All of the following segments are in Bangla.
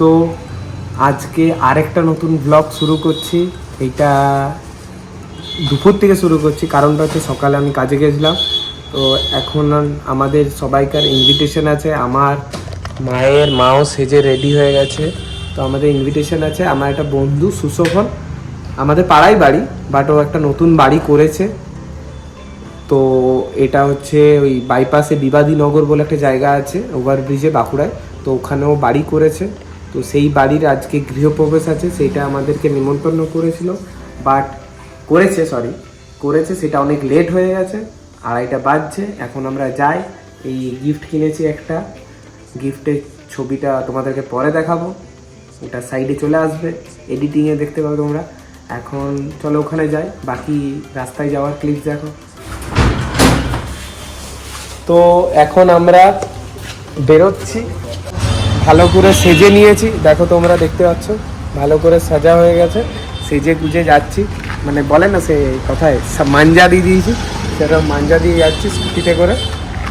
তো আজকে আরেকটা নতুন ব্লগ শুরু করছি। এইটা দুপুর থেকে শুরু করছি, কারণটা হচ্ছে সকালে আমি কাজে গেছিলাম। তো এখন আমাদের সবাইকার ইনভিটেশন আছে, আমার মায়ের মাও সেজে রেডি হয়ে গেছে। তো আমাদের ইনভিটেশন আছে, আমার একটা বন্ধু সুশোভন, আমাদের পাড়াই বাড়ি বাট ও একটা নতুন বাড়ি করেছে। তো এটা হচ্ছে ওই বাইপাসে বিবাদীনগর বলে একটা জায়গা আছে ওভারব্রিজে বাঁকুড়ায়। তো ওখানেও বাড়ি করেছে। তো সেই বাড়ির আজকে গৃহপ্রবেশ আছে, সেটা আমাদেরকে নিমন্ত্রণ করেছিল। বাট করেছে সরি করেছে, সেটা অনেক লেট হয়ে গেছে, আড়াইটা বাজছে, এখন আমরা যাই। এই গিফট কিনেছি একটা। গিফটের ছবিটা তোমাদেরকে পরে দেখাবো। ওটা সাইডে চলে আসবে। এডিটিংয়ে দেখতে পাবে তোমরা। এখন চলো ওখানে যাই। বাকি রাস্তায় যাওয়ার ক্লিপ দেখো। তো এখন আমরা বেরোচ্ছি। ভালো করে সেজে নিয়েছি। দেখো তোমরা দেখতে পাচ্ছ, ভালো করে সাজা হয়ে গেছে। সেজে গুজে যাচ্ছি। মানে বলে না সে কথায় মাঞ্জা দিয়ে দিয়েছি। সেরকম মাঞ্জা দিয়ে যাচ্ছি স্কুটিতে করে।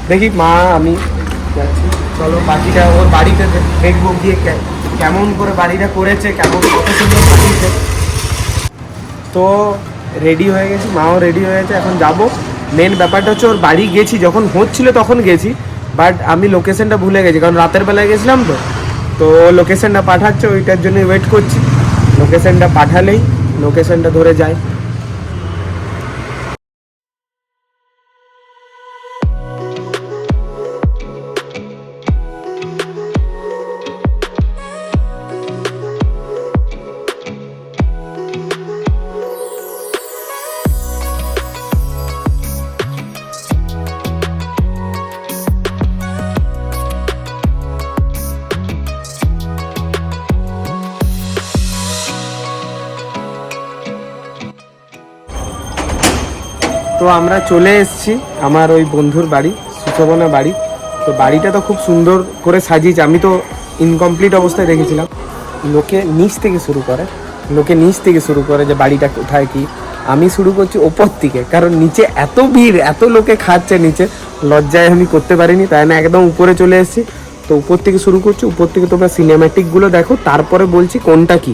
দেখি মা, আমি যাচ্ছি। চলো বাকিটা ওর বাড়িতে দেখব গিয়ে কেমন করে বাড়িটা করেছে, কেমন কত সুন্দর বানিয়েছে। তো রেডি হয়ে গেছি, মাও রেডি হয়ে গেছে। এখন যাব। মেন ব্যাপারটা হচ্ছে ওর বাড়ি গেছি, যখন হচ্ছিল তখন গেছি। বাট আমি লোকেশনটা ভুলে গেছি, কারণ রাতের বেলায় গেছিলাম তো। তো লোকেশনটা পাঠাচ্ছে, ওইটার জন্যই ওয়েট করছি। লোকেশনটা পাঠালেই, লোকেশনটা ধরে যায়। আমরা চলে এসেছি আমার ওই বন্ধুর বাড়ি, সুশোভনা বাড়ি। তো বাড়িটা তো খুব সুন্দর করে সাজিয়েছে। আমি তো ইনকমপ্লিট অবস্থায় দেখেছিলাম। লোকে নিচ থেকে শুরু করে, লোকে নিচ থেকে শুরু করে যে বাড়িটা কোথায় কি। আমি শুরু করছি ওপর থেকে কারণ নিচে এত ভিড়, এত লোকে খাচ্ছে নিচে, লজ্জায় আমি করতে পারিনি, তাই না একদম উপরে চলে এসেছি। তো উপর থেকে শুরু করছি, উপর থেকে তোমরা সিনেম্যাটিকগুলো দেখো, তারপরে বলছি কোনটা কি।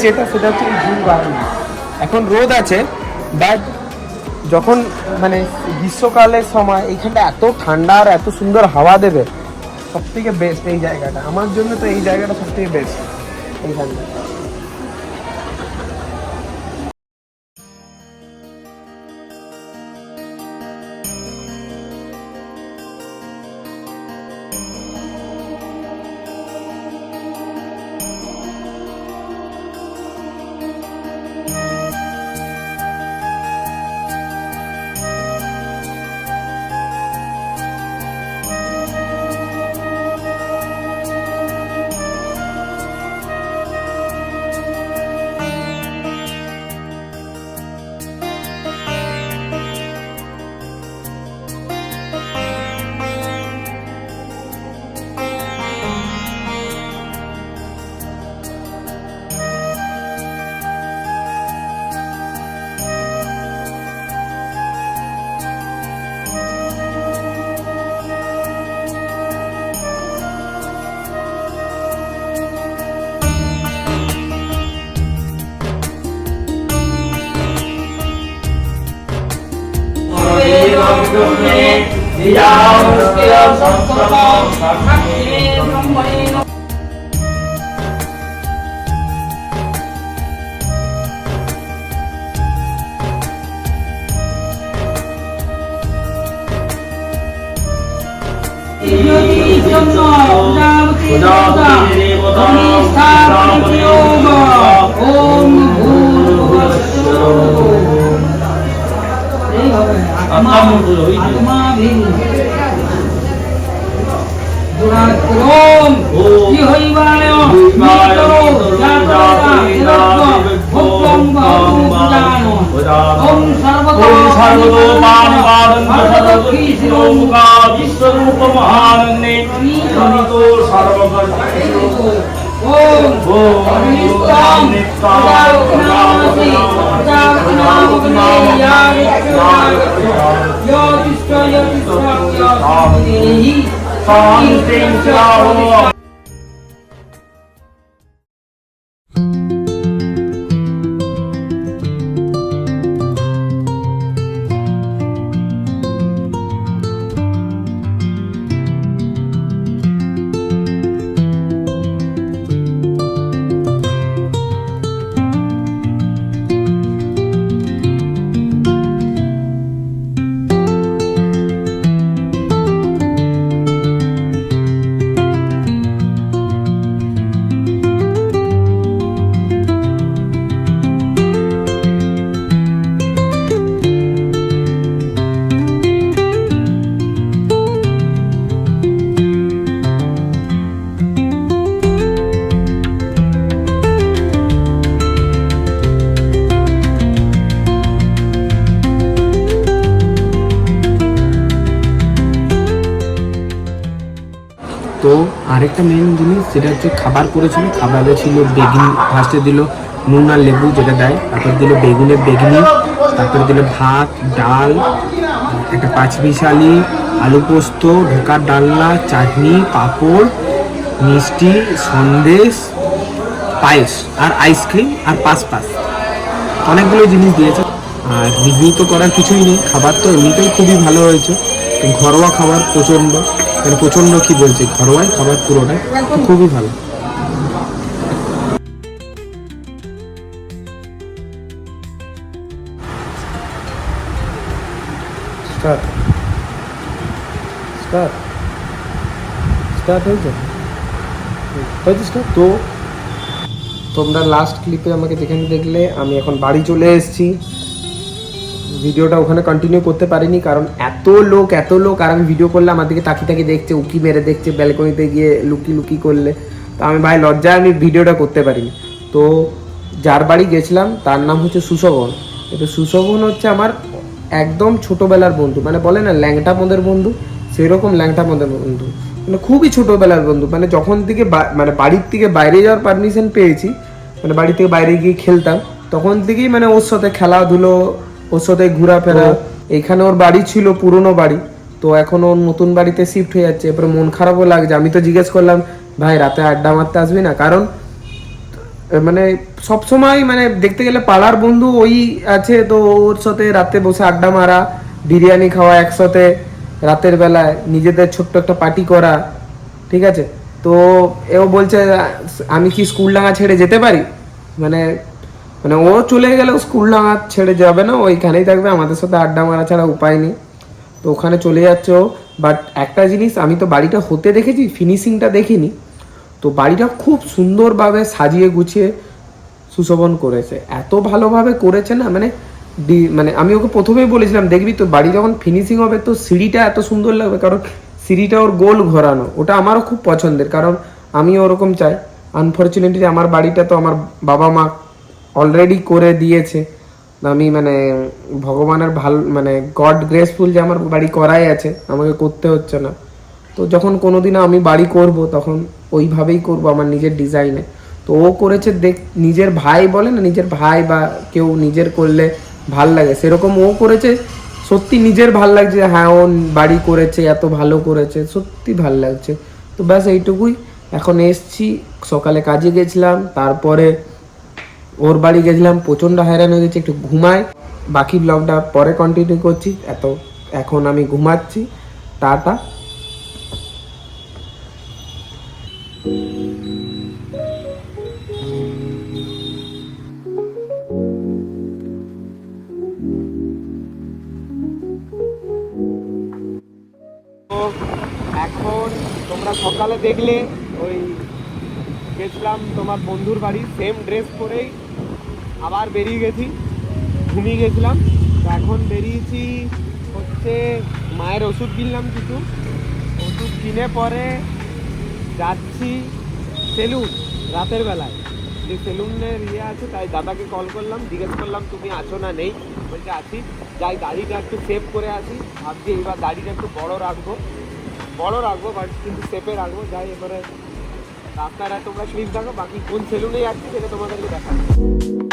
যেটা সেটা হচ্ছে জুন এখন রোদ আছে বাট যখন মানে গ্রীষ্মকালের সময় এইখানটা এত ঠান্ডা আর এত সুন্দর হাওয়া দেবে সব থেকে বেস্ট এই জায়গাটা। আমার জন্য তো এই জায়গাটা সব থেকে বেস্ট এইখানটা đạo tiêu sống có bao khắc chi không mấy Hãy subscribe cho kênh Ghiền Mì Gõ Để không bỏ lỡ những video hấp dẫn 그럼 이허이바요 미도로 자도라 복동바우다노 옴 사르도 마마는 바사도 Phó. আরেকটা মেন জিনিস যেটা হচ্ছে খাবার করেছিল, খাবারে ছিল বেগুন ফার্স্টে দিল নুন আর লেবু যেটা দেয়, তারপর দিল বেগুনের বেগুনি, তারপরে দিল ভাত, ডাল, একটা পাঁচমিশালি, আলু পোস্ত, ঢোকার ডালনা, চাটনি, পাঁপড়, মিষ্টি, সন্দেশ, পায়েস আর আইসক্রিম আর পাঁচ পাঁচ অনেকগুলো জিনিস দিয়েছে। আর রিভিউ তো করার কিছুই নেই, খাবার তো এমনিতেই খুবই ভালো হয়েছে। ঘরোয়া খাবার প্রচণ্ড। মানে প্রচণ্ড কি বলছি ঘরোয়াই খাবার পুরোটাই খুবই ভালো। তো তোমরা লাস্ট ক্লিপে আমাকে যেখানে দেখলে, আমি এখন বাড়ি চলে এসেছি। ভিডিওটা ওখানে কন্টিনিউ করতে পারিনি, কারণ এত লোক এত লোক, আর আমি ভিডিও করলে আমার দিকে তাকিয়ে তাকিয়ে দেখছে, উকি মেরে দেখছে ব্যালকনিতে গিয়ে লুকি লুকি করলে। তো আমি ভাই, লজ্জায় আমি ভিডিওটা করতে পারিনি। তো যার বাড়ি গেছিলাম, তার নাম হচ্ছে সুশোভন। তো সুশোভন হচ্ছে আমার একদম ছোটোবেলার বন্ধু। মানে বলে না, ল্যাংটা পদের বন্ধু, সেরকম ল্যাংটা পদের বন্ধু। মানে খুবই ছোটোবেলার বন্ধু। মানে যখন থেকে মানে বাড়ির থেকে বাইরে যাওয়ার পারমিশন পেয়েছি মানে বাড়ি থেকে বাইরে গিয়ে খেলতাম, তখন থেকেই মানে ওর সাথে খেলাধুলো ওর সাথে ঘোরাফেরা এখানে ওর বাড়ি ছিল পুরনো বাড়ি। তো এখন ওর নতুন বাড়িতে শিফট হয়ে যাচ্ছে। এরপরে মন খারাপও লাগছে। আমি তো জিজ্ঞেস করলাম ভাই রাতে আড্ডা মারতে আসবি না? কারণ মানে সব সময় মানে দেখতে গেলে পাড়ার বন্ধু ওই আছে। তো ওর সাথে রাতে বসে আড্ডা মারা বিরিয়ানি খাওয়া একসাথে রাতের বেলায় নিজেদের ছোট্ট একটা পার্টি করা ঠিক আছে? তো এও বলছে আমি কি স্কুল ডাঙা ছেড়ে যেতে পারি? মানে মানে ও চলে গেলেও স্কুল ডাঙা ছেড়ে যাবে না, ওইখানেই থাকবে, আমাদের সাথে আড্ডা মারা ছাড়া উপায় নেই। তো ওখানে চলে যাচ্ছে ও বাট একটা জিনিস আমি তো বাড়িটা হতে দেখেছি ফিনিশিংটা দেখিনি, তো বাড়িটা খুব সুন্দরভাবে সাজিয়ে গুছিয়ে সুশোভন করেছে। এত ভালোভাবে করেছে না মানে মানে আমি ওকে প্রথমেই বলেছিলাম, দেখবি তো, বাড়ি যখন ফিনিশিং হবে তো সিঁড়িটা এত সুন্দর লাগবে, কারণ সিঁড়িটা ওর গোল ঘোরানো, ওটা আমারও খুব পছন্দের, কারণ আমিও ওরকম চাই। আনফর্চুনেটলি আমার বাড়িটা তো আমার বাবা মা অলরেডি করে দিয়েছে। আমি মানে ভগবানের ভালো মানে গড গ্রেসফুল যে আমার বাড়ি করাই আছে, আমাকে করতে হচ্ছে না। তো যখন কোনোদিনও আমি বাড়ি করব, তখন ওইভাবেই করব আমার নিজের ডিজাইনে তো ও করেছে দেখ, নিজের ভাই বলে না, নিজের ভাই বা কেউ নিজের করলে ভালো লাগে। সেরকম ও করেছে, সত্যি নিজের ভালো লাগছে হ্যাঁ ও বাড়ি করেছে, এত ভালো করেছে, সত্যি ভালো লাগছে। তো ব্যাস এইটুকুই। এখন এসছি, সকালে কাজে গেছিলাম, তারপরে ওর বাড়ি গেছিলাম, প্রচণ্ড হয়রান হয়ে গেছে, একটু ঘুমাই। বাকি ব্লগটা পরে কন্টিনিউ করছি, এত এখন আমি ঘুমাচ্ছি, টাটা। এখন তোমরা সকালে দেখলে গেছিলাম তোমার বন্ধুর বাড়ি সেম ড্রেস পরেই আবার বেরিয়ে গেছি, ঘুমিয়ে গেছিলাম। এখন বেরিয়েছি হচ্ছে মায়ের ওষুধ কিনলাম কিছু। ওষুধ কিনে পরে যাচ্ছি সেলুন রাতের বেলায়। যে সেলুনের ইয়ে আছে, তাই দাদাকে কল করলাম, জিজ্ঞেস করলাম, তুমি আছো না নেই? বলছে, আছি। যাই দাড়িটা একটু সেভ করে আসি। ভাবছি এবার দাড়িটা একটু বড় রাখব। বড় রাখব বাট কিন্তু সেপে রাখব। যাই এবারে রাস্তাটা তোমরা স্লিপ দেখো বাকি কোন সেলুনে আসছে সেটা তোমাদেরকে দেখাবো।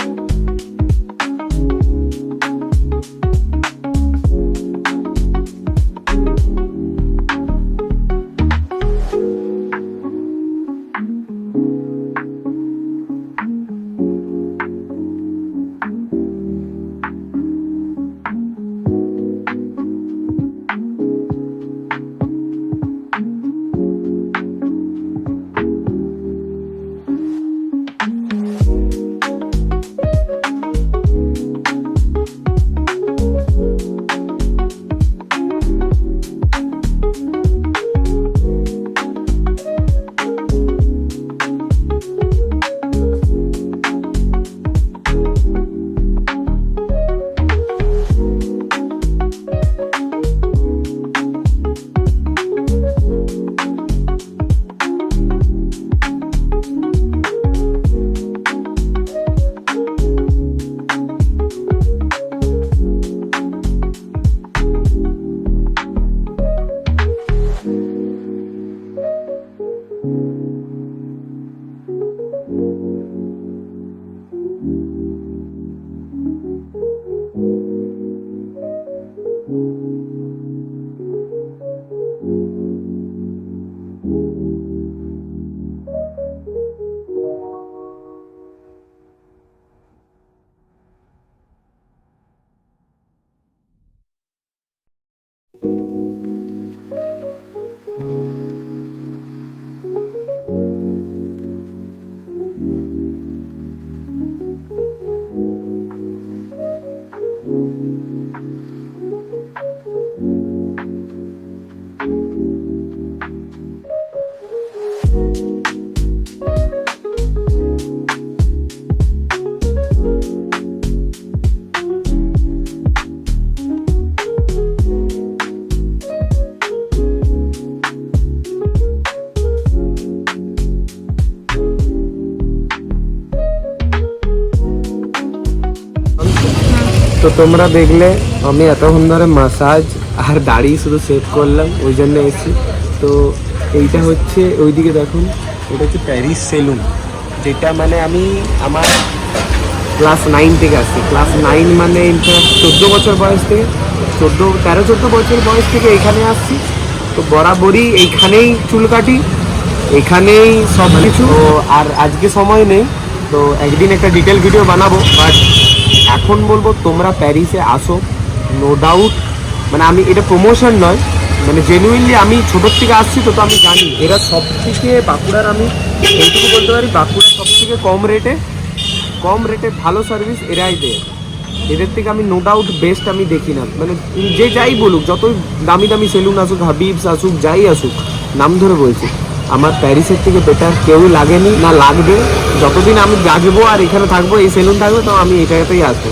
তো তোমরা দেখলে আমি এতক্ষণ ধরে মাসাজ আর দাড়ি শুধু সেভ করলাম, ওই জন্য এসেছি। তো এইটা হচ্ছে, ওইদিকে দেখুন ওটা হচ্ছে প্যারিস সেলুন যেটা মানে আমি আমার ক্লাস নাইন থেকে আসছি। ক্লাস নাইন মানে ইনফ্যাক্ট চোদ্দ বছর বয়স থেকে, চোদ্দ, তেরো, চোদ্দ বছর বয়স থেকে এখানে আসছি। তো বরাবরই এইখানেই চুল কাটি, এখানেই সব কিছু আর আজকে সময় নেই, তো একদিন একটা ডিটেল ভিডিও বানাবো বাট এখন বলব তোমরা প্যারিসে আসো নো ডাউট মানে আমি, এটা প্রমোশন নয় মানে জেনুইনলি আমি ছোটোর থেকে আসছি তো তো আমি জানি। এরা সব থেকে বাঁকুড়ার আমি, এইটুকু বলতে পারি, বাঁকুড়ার সব থেকে কম রেটে কম রেটে ভালো সার্ভিস এরাই দেয়। এদের থেকে আমি নো ডাউট বেস্ট আমি দেখি না। মানে যে যাই বলুক যত দামি দামি সেলুন আসুক হাবিবস আসুক, যাই আসুক, নাম ধরে বলছি। আমার প্যারিসের থেকে বেটার কেউ লাগেনি, না লাগবে। যতদিন আমি জাগবো আর এখানে থাকব, এই সেলুন থাকবে, তো আমি এই জায়গাতেই আসব।